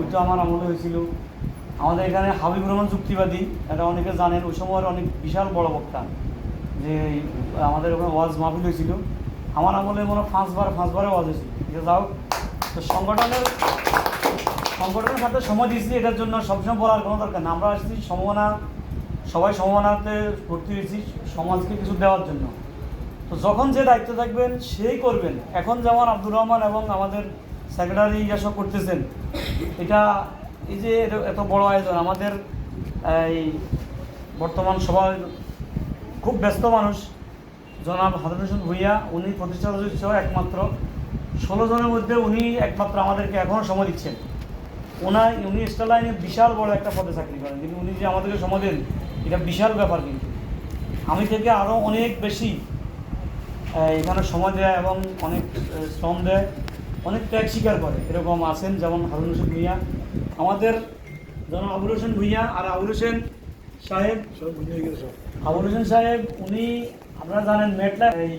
ওইটা আমার আমলে হয়েছিল। আমাদের এখানে হাবিব রহমান চুক্তিবাদী, এটা অনেকে জানেন, ওই সময়ের অনেক বিশাল বড় বক্তা, যে আমাদের ওখানে ওয়াজ মাহফিল হয়েছিল। আমার আমলে মনে হয় পাঁচবার পাঁচবারে ওয়াজ হয়েছিল। যে যাও, তো সংগঠনের সংগঠনের সাথে সময় দিয়েছি, এটার জন্য সবসময় বলার কোনো দরকার না আমরা আসছি সম্ভাবনা সবাই সম্ভাবনাতে ভর্তি হয়েছি সমাজকে কিছু দেওয়ার জন্য। তো যখন যে দায়িত্ব থাকবেন, সেই করবেন। এখন যেমন আব্দুর রহমান এবং আমাদের সেক্রেটারি এসব করতেছেন এটা এই যে এত- বড় আয়োজন, আমাদের, এই বর্তমান সবাই খুব ব্যস্ত মানুষ। জনাব হাদুর হোসেন ভুইয়া, উনি প্রতিষ্ঠা সহ একমাত্র। ষোলো জনের মধ্যে উনি একমাত্র আমাদেরকে এখনও সময় দিচ্ছেন। ওনার, উনি স্টার লাইনে বিশাল বড় একটা পদে চাকরি করেন। কিন্তু উনি যে আমাদেরকে সময় দেন, এটা বিশাল ব্যাপার কিন্তু। আমি থেকে আরও অনেক বেশি এখানে সময় দেয় এবং অনেক শ্রম দেয়। অনেক ত্যাগ স্বীকার করে। এরকম আছেন যেমন হারুন হোসেন ভুইয়া। আমাদের যেমন আবুল হোসেন ভুইয়া আর আবুল হোসেন সাহেব। সব আবুল হোসেন সাহেব উনি আপনারা জানেন মেটলা এই